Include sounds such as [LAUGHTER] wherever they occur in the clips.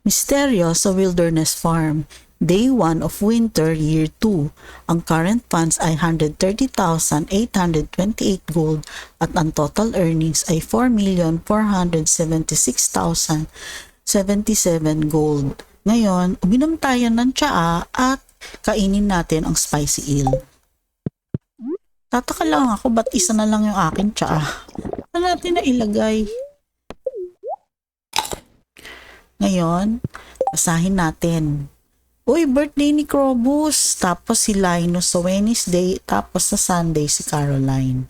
Mysterious sa Wilderness Farm. Day 1 of winter, year 2. Ang current funds ay 130,828 gold at ang total earnings ay 4,476,077 gold. Ngayon, uminom tayo ng tsaa at kainin natin ang spicy eel. Tataka lang ako, ba't isa na lang yung akin tsaa? Saan natin na ilagay? Ngayon, basahin natin. Uy, birthday ni Krobus. Tapos si Linus sa Wednesday. Tapos sa Sunday si Caroline.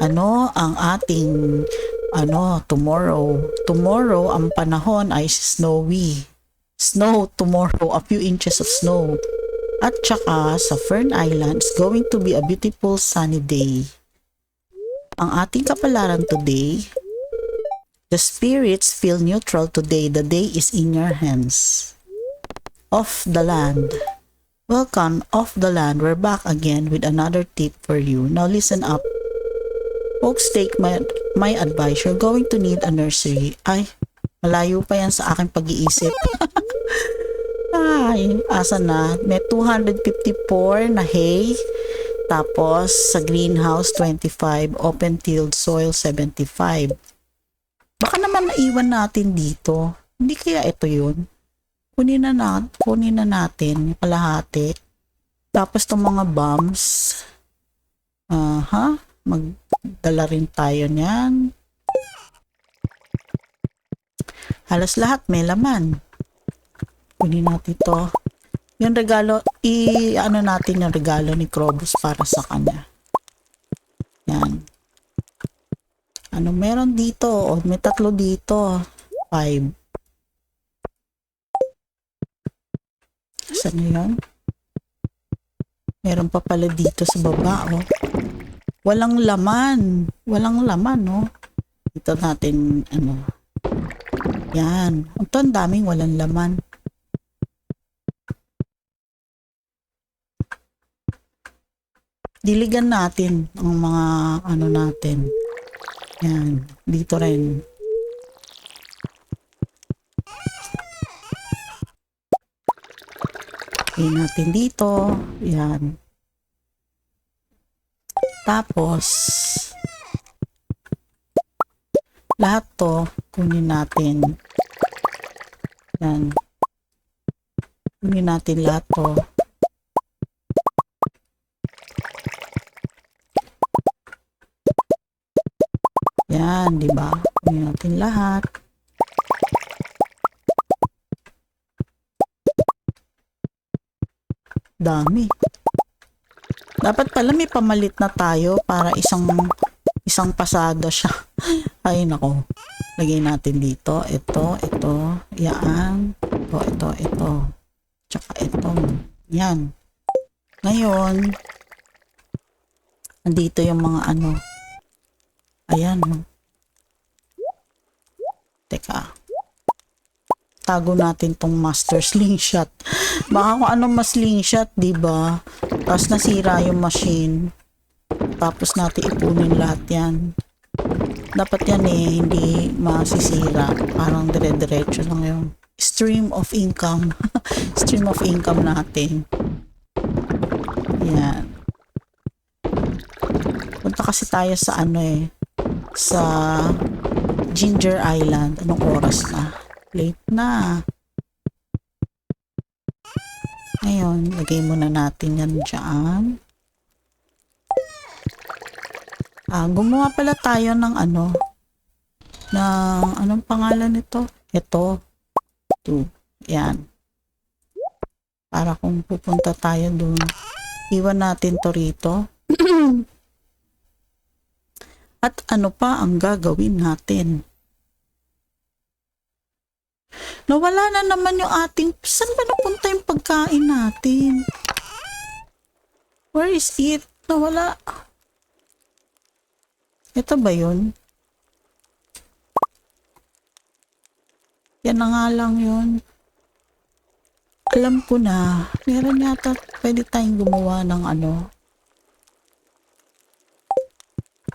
Ano ang ating ano tomorrow? Tomorrow ang panahon ay snowy. Snow tomorrow, a few inches of snow. At tsaka sa Fern Island is going to be a beautiful sunny day. Ang ating kapalaran today, the spirits feel neutral today. The day is in your hands off the land. Welcome off the land. We're back again with another tip for you. Now listen up. Folks, take my, my advice. You're going to need a nursery. Ay, malayo pa yan sa aking pag-iisip. [LAUGHS] Ay, asa na? May 254 na hay. Tapos, sa greenhouse, 25. Open tilled soil, 75. Baka naman naiwan natin dito. Hindi kaya ito yun? kunin na, na kunin na natin yung kalahati. Tapos itong mga bombs, uh, ha? Magdala rin tayo niyan. Halos lahat may laman. Kunin natin ito. Yung regalo, i ano natin yung regalo ni Krobus para sa kanya. Yan. Ano meron dito? O, may tatlo dito. Five. Saan na yun? Meron pa pala dito sa baba, oh. Walang laman. Walang laman, oh. Ito natin, ano. Yan. Ito, ang daming walang laman. Diligan natin ang mga, ano natin. Yan. Dito rin. Lagay natin dito. Yan. Tapos, lahat to, kunin natin. Yan. Kunin natin lahat to. Yan, di ba? Kunin natin lahat. Dami. Dapat pala may pamalit na tayo para isang isang pasada siya. [LAUGHS] Ay nako. Lagay natin dito. Ito, ito. Yan. Ito, ito, ito. Tsaka ito. Yan. Ngayon, nandito yung mga ano. Ayan. Teka tago natin tong master slingshot. Baka kung ano mas slingshot, di ba? Tapos nasira yung machine. Tapos natin ipunin lahat yan. Dapat yan eh, hindi masisira. Parang dire-diretso lang yung stream of income. [LAUGHS] stream of income natin. Yan. Punta kasi tayo sa ano eh, sa Ginger Island. Anong oras na? Late na. Ngayon, lagay muna natin yan dyan. Ah, gumawa pala tayo ng ano, ng, anong pangalan nito? Ito. Ito. Yan. Para kung pupunta tayo dun, iwan natin to rito. [CLEARS THROAT] At ano pa ang gagawin natin? Nawala na naman yung ating, saan ba napunta yung pagkain natin? Where is it? Nawala. Ito ba yun? Yan na nga lang yun. Alam ko na, meron yata, pwede tayong gumawa ng ano.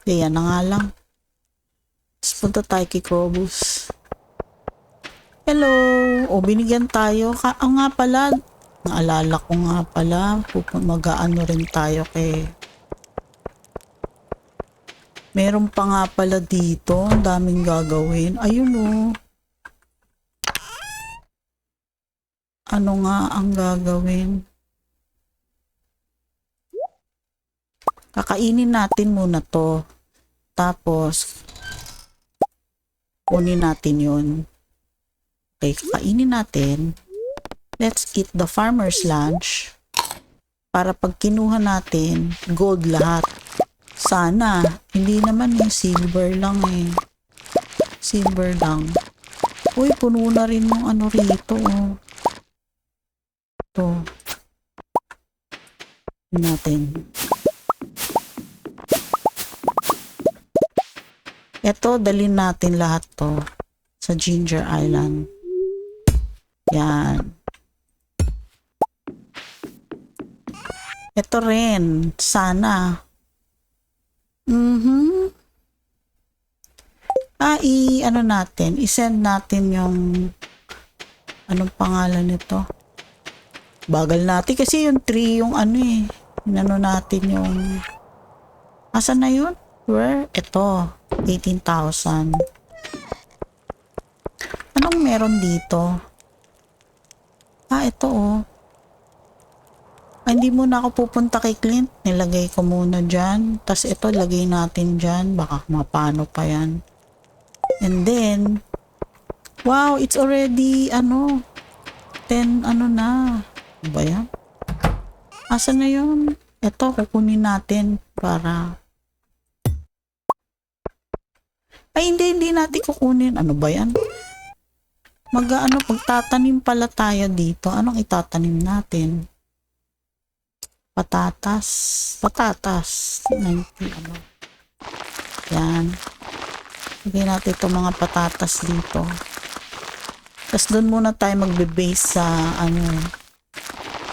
Yan na nga lang. Tapos punta tayo kay Krobus. Hello! O, binigyan tayo. Ka ah, nga pala, naalala ko nga pala, mag-aano rin tayo kay... Meron pa nga pala dito, ang daming gagawin. Ayun o. Ano nga ang gagawin? Kakainin natin muna to. Tapos, kunin natin yun. Okay, kakainin natin. Let's eat the farmer's lunch. Para pag kinuha natin, gold lahat. Sana, hindi naman eh, silver lang eh. Silver lang. Uy, puno na rin yung ano rito oh. Ito. Natin. Ito, dalhin natin lahat to sa Ginger Island. Yan. Ito rin. Sana. Mhm. Ah, i, ano natin, i-send natin yung, anong pangalan nito? Bagal natin kasi yung 3 yung ano eh. Inano natin yung, asan na yun? Where? Ito, 18,000. Anong meron dito? Ah, ito oh. Ah, hindi muna ako pupunta kay Clint. Nilagay ko muna dyan. Tapos ito, lagay natin dyan. Baka mapano pa yan. And then, wow, it's already, ano, 10, ano na. Ano ba yan? Asa na yun? Ito, kukunin natin para... Ay, hindi, hindi natin kukunin. Ano ba yan? Mag, ano, pagtatanim pala tayo dito. Anong itatanim natin? patatas, patatas, 90 ano. Yan. Lagay natin itong mga patatas dito. Tapos doon muna tayo magbe-base sa ano.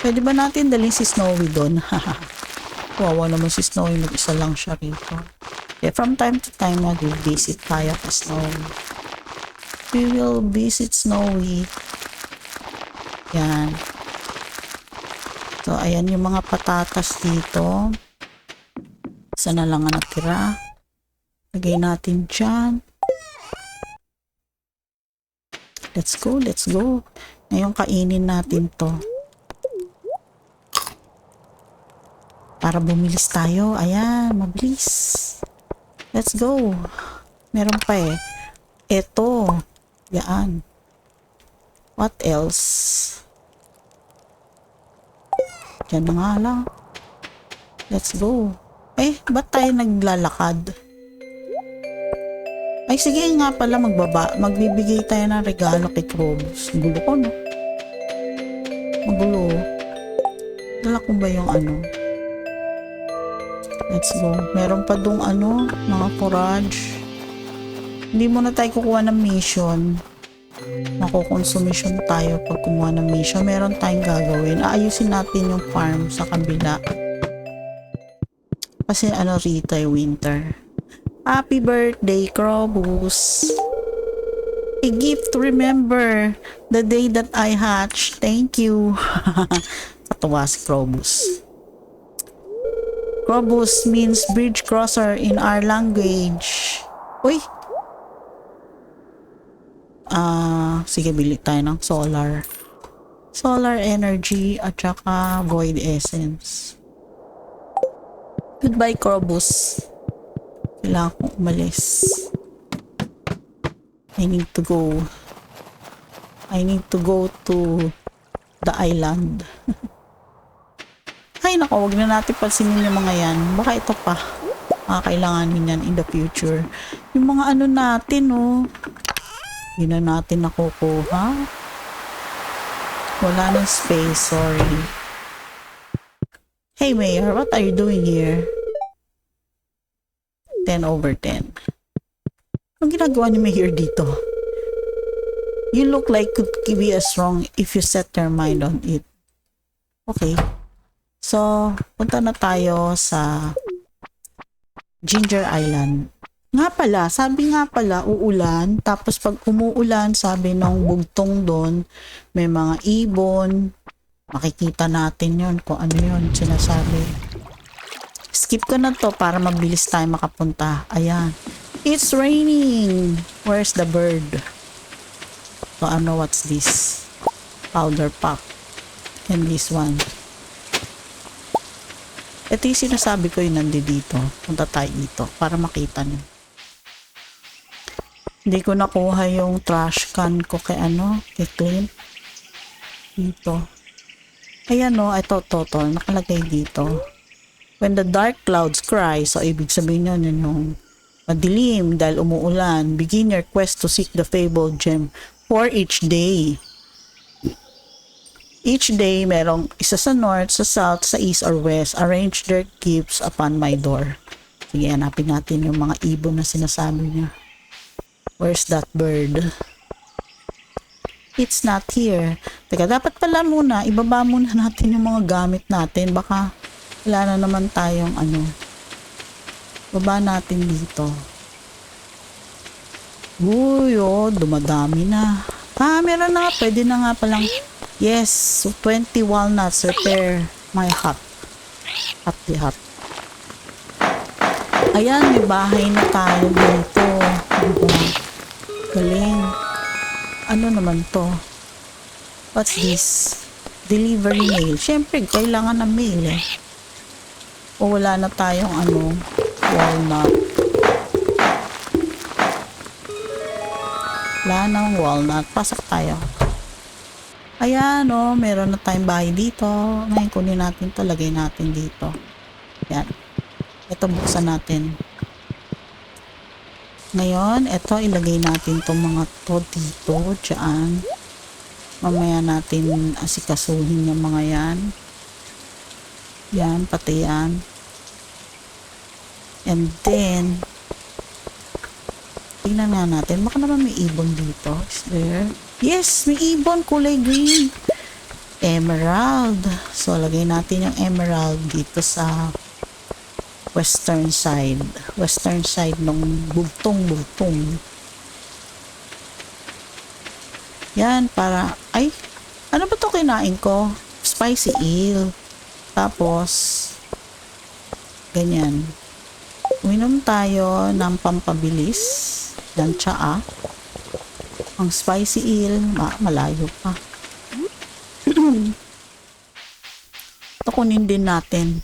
Pwede ba natin dalhin si Snowy doon? [LAUGHS] Wawa naman si Snowy, mag-isa lang siya rito. Okay, from time to time, mag-visit tayo kay Snowy. We will visit Snowy. Yan. So, ayan yung mga patatas dito. Isa na lang ang natira. Lagay natin dyan. Let's go, let's go. Ngayon kainin natin to. Para bumilis tayo. Ayan, mabilis. Let's go. Meron pa eh. Ito. Yan. What else? Diyan na nga lang. Let's go. Eh, ba't tayo naglalakad? Ay, sige nga pala, magbaba. Magbibigay tayo ng regalo kay Krobus. Gulo ko, no? Magulo. Dala ko ba yung ano? Let's go. Meron pa dong ano, mga forage. Hindi muna tayo kukuha ng mission makukonsumisyon tayo pag kumuha ng mission. Meron tayong gagawin. Aayusin natin yung farm sa kabila. Kasi ano rito ay winter. Happy birthday, Krobus! A gift remember the day that I hatched. Thank you. [LAUGHS] Katuwa si Krobus. Krobus means bridge crosser in our language. Uy, Ah, sige, bili tayo ng solar. Solar energy at saka void essence. Goodbye, Corbus. Kailangan kong umalis. I need to go. I need to go to the island. [LAUGHS] Ay, nako, wag na natin pansinin yung mga yan. Baka ito pa. Makakailanganin yan in the future. Yung mga ano natin, oh. Hindi na natin nakukuha. Wala ng space, sorry. Hey Mayor, what are you doing here? 10 over 10. Anong ginagawa ni Mayor dito? You look like could be as strong if you set your mind on it. Okay. So, punta na tayo sa Ginger Island. Nga pala, sabi nga pala, uulan. Tapos pag umuulan, sabi nung bugtong doon, may mga ibon. Makikita natin yon kung ano yon sinasabi. Skip ko na to para mabilis tayo makapunta. Ayan. It's raining. Where's the bird? So ano, what's this? Powder pop. And this one. Ito yung sinasabi ko yung nandito. Punta tayo dito para makita niyo. Hindi ko nakuha yung trash can ko kay ano, kay Clint. Dito. Ayan o, ito, to, to, nakalagay dito. When the dark clouds cry, so ibig sabihin yun, yun yung madilim dahil umuulan, begin your quest to seek the fabled gem for each day. Each day, merong isa sa north, sa south, sa east, or west. Arrange their gifts upon my door. Sige, hanapin natin yung mga ibon na sinasabi niya. Where's that bird? It's not here. Teka, dapat pala muna, ibaba muna [LAUGHS] natin yung mga gamit natin. Baka wala na naman tayong ano. Baba natin dito. Uy, oh, dumadami na. Ah, meron na. Pwede na nga palang. Yes, so 20 walnuts. Repair my hut. The hut. Ayan, may bahay na tayo dito. Diba? Galing. Ano naman to? What's this? Delivery mail. Siyempre, kailangan ng mail eh. O wala na tayong ano, walnut. Wala nang walnut. Pasok tayo. Ayan, oh, meron na tayong bahay dito. Ngayon, kunin natin to Lagay natin dito. Ito, buksan natin. Ngayon, ito, ilagay natin tong mga to dito, dyan. Mamaya natin asikasuhin yung mga yan. Yan, pati yan. And then, tingnan nga natin. Baka naman may ibon dito. Is there? Yes, may ibon. Kulay green. Emerald. So, lagay natin yung emerald dito sa western side. Western side ng bugtong-bugtong. Yan, para, ay, ano ba to kinain ko? Spicy eel. Tapos, ganyan. Uminom tayo ng pampabilis ng tsaa. Ang spicy eel, ma malayo pa. [CLEARS THROAT] Ito kunin din natin.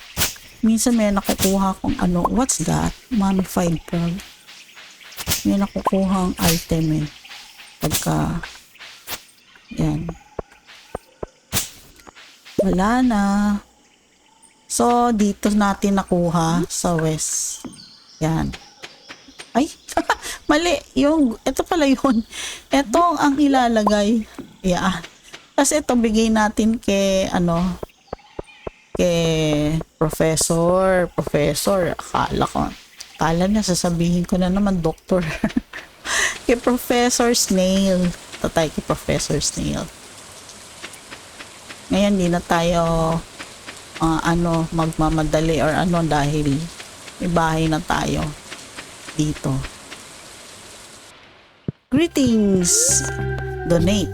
Minsan may nakukuha kong ano, what's that? Mummified frog. May nakukuha ang item eh. Pagka, yan. Wala na. So, dito natin nakuha sa west. Yan. Ay, [LAUGHS] mali. Yung, ito pala yun. Ito ang ilalagay. Yeah. Tapos ito, bigay natin kay, ano, kay professor. Professor, akala ko. Akala niya, sasabihin ko na naman, doctor. [LAUGHS] kay Professor Snail. Tatay kay Professor Snail. Ngayon, di na tayo uh, ano, magmamadali or ano dahil may bahay na tayo dito. Greetings! Donate.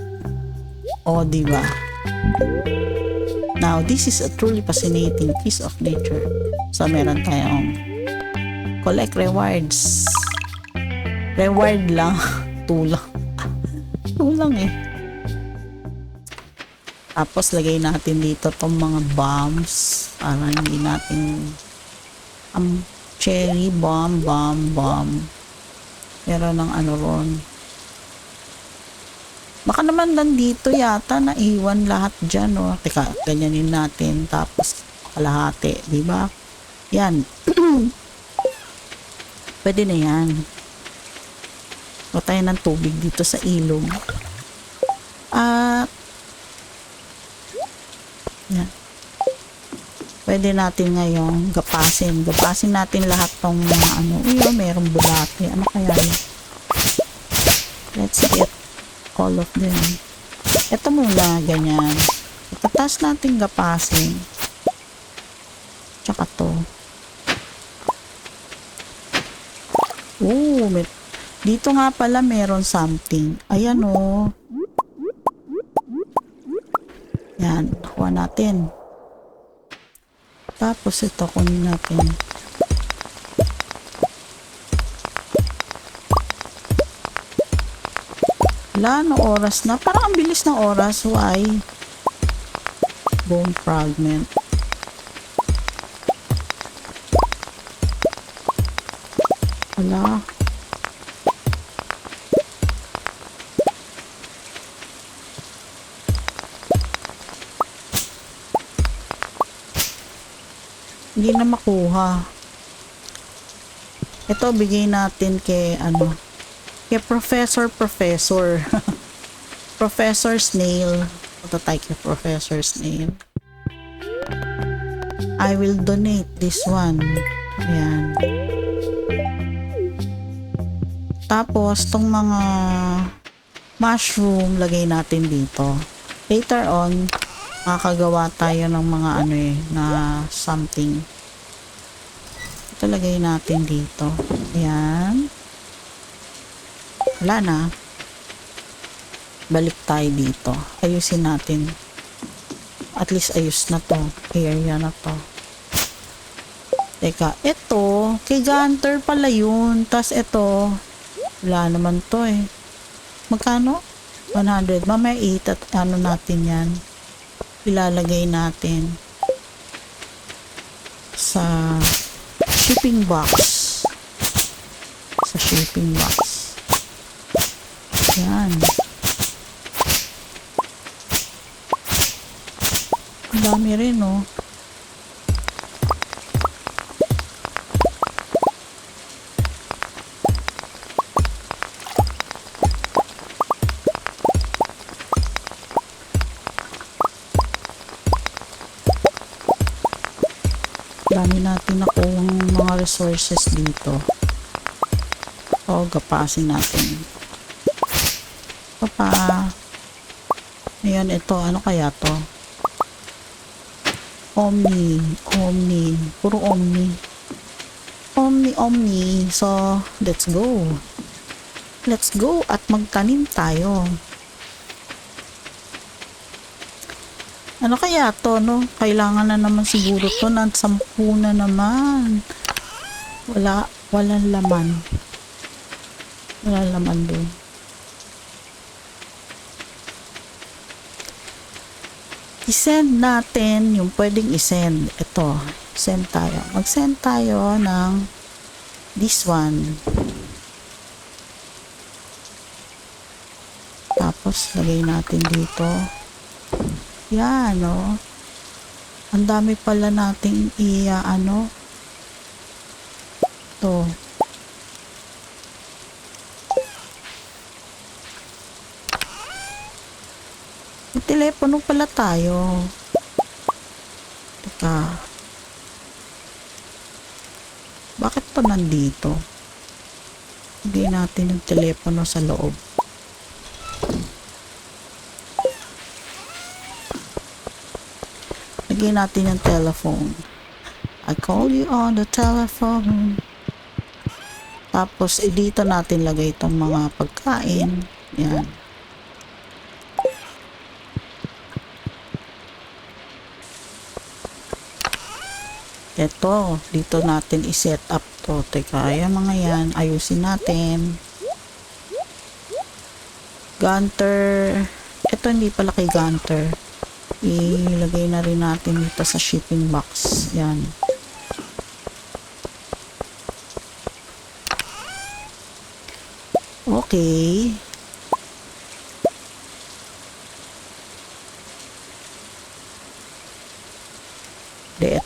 O, di ba? Now, this is a truly fascinating piece of nature. So, meron tayong collect rewards. Reward lang. [LAUGHS] Tulang. [LAUGHS] Tulang eh. Tapos, lagay natin dito tong mga bombs para hindi natin um, cherry bomb, bomb, bomb. Meron ng ano ron. Baka naman nandito yata na iwan lahat dyan, oh. Teka, ganyanin natin. Tapos, kalahati, di ba? Yan. [CLEARS THROAT] Pwede na yan. O tayo ng tubig dito sa ilog. At, yan. Pwede natin ngayon gapasin. Gapasin natin lahat tong mga ano. Uy, oh, merong bulate. Ano kaya yun? Let's get all of them. Ito muna, ganyan. Itatas natin gapasin. Tsaka to. Oh, may, dito nga pala meron something. Ayan oh. Yan, kuha natin. Tapos ito, kunin natin. Wala, no oras na. Parang ang bilis ng oras. Why? Bone fragment. Wala. Hindi na makuha. Ito, bigay natin kay, ano, kay Professor Professor. [LAUGHS] Professor Snail. Punta tayo kay Professor Snail. I will donate this one. Ayan. Tapos, tong mga mushroom, lagay natin dito. Later on, makakagawa tayo ng mga ano eh, na something. Ito lagay natin dito. Ayan. Wala na. Balik tayo dito. Ayusin natin. At least ayos na to. Area na to. Teka, ito, kay Gunter pala yun. Tapos ito, wala naman to eh. Magkano? 100. Mamaya 8 at ano natin yan. Ilalagay natin sa shipping box. Sa shipping box. Yan. Ang dami rin, oh. dami natin nakuha mga resources dito. O, gapasin natin. Ito pa. Ayan, ito. Ano kaya to? Omni. Omni. Puro Omni. Omni, Omni. So, let's go. Let's go at magtanim tayo. Ano kaya to, no? Kailangan na naman siguro to ng sampu na naman. Wala, walang laman. Walang laman doon. I-send natin yung pwedeng i-send. Ito, send tayo. Mag-send tayo ng this one. Tapos, lagay natin dito. Yan, no? Ang dami pala nating i, uh, ano, to. May telepono pala tayo. Teka. Bakit pa nandito? Hindi natin yung telepono sa loob. Lagyan natin yung telephone. I call you on the telephone. Tapos, eh, dito natin lagay itong mga pagkain. Yan. Ito, dito natin i-set up to. Teka, yung mga yan, ayusin natin. Gunter. Ito, hindi pala kay Gunter ilagay na rin natin dito sa shipping box yan okay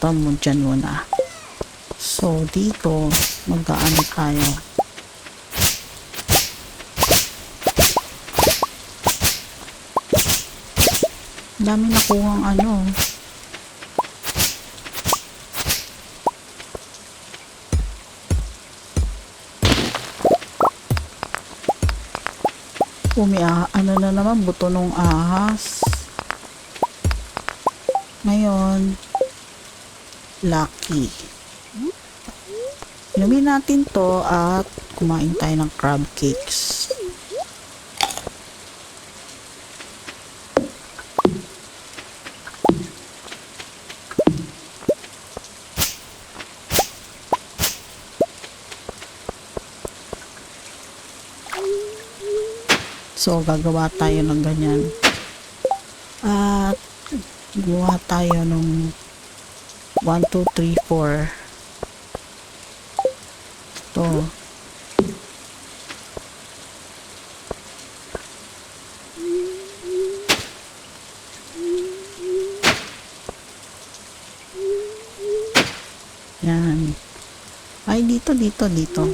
ito mo dyan muna so dito magkaano tayo dami nakuhang ano. Umia, ano na naman, buto ng ahas. Ngayon, lucky. Inumin natin to at kumain tayo ng crab cakes. So, gagawa tayo ng ganyan. At, gumawa tayo ng 1, 2, 3, 4. Ito. Yan. Ay, dito, dito, dito.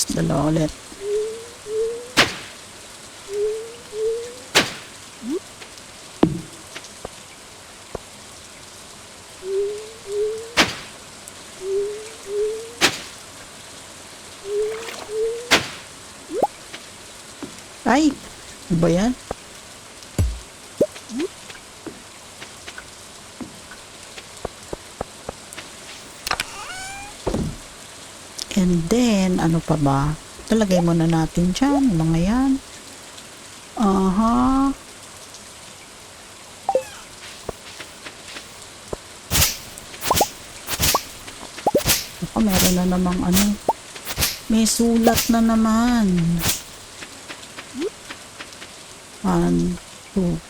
Tapos dalawa ulit. Ay! Ano ba yan? And then, ano pa ba? Talagay muna natin dyan, mga yan. Aha. Ako, meron na namang ano. May sulat na naman. One, two.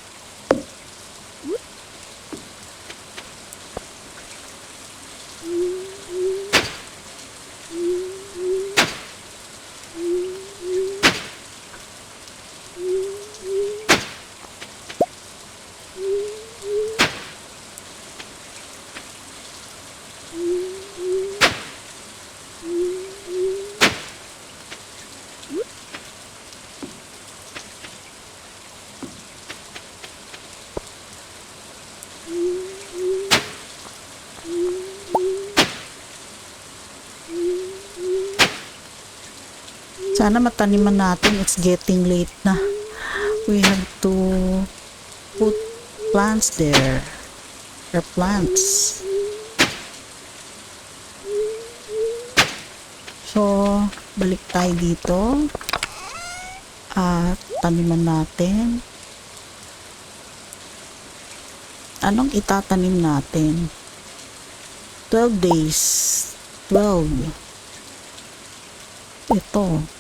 Sana mataniman natin. It's getting late na. We have to put plants there. Or plants. So, balik tayo dito. At taniman natin. Anong itatanim natin? 12 days. 12. Ito.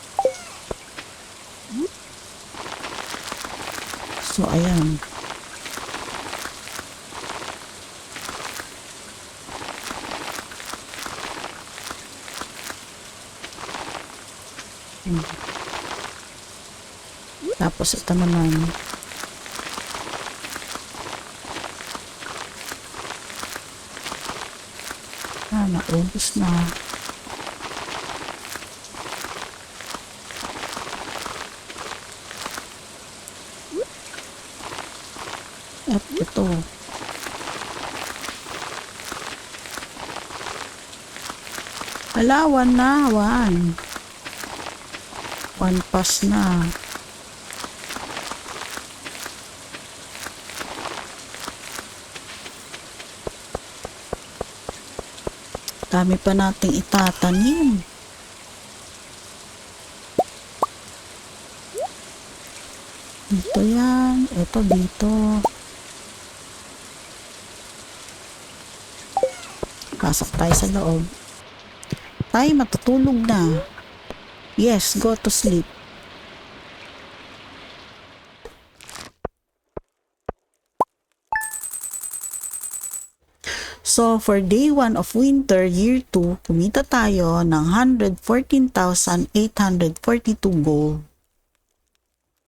So, ayan. Tapos, ito naman. Ah, naubos na. At ito. Ala, one na, one. One pass na. Dami pa nating itatanim. Dito yan. Ito dito. Pasok tayo sa loob. Tayo matutulog na. Yes, go to sleep. So, for day 1 of winter, year 2, kumita tayo ng 114,842 gold.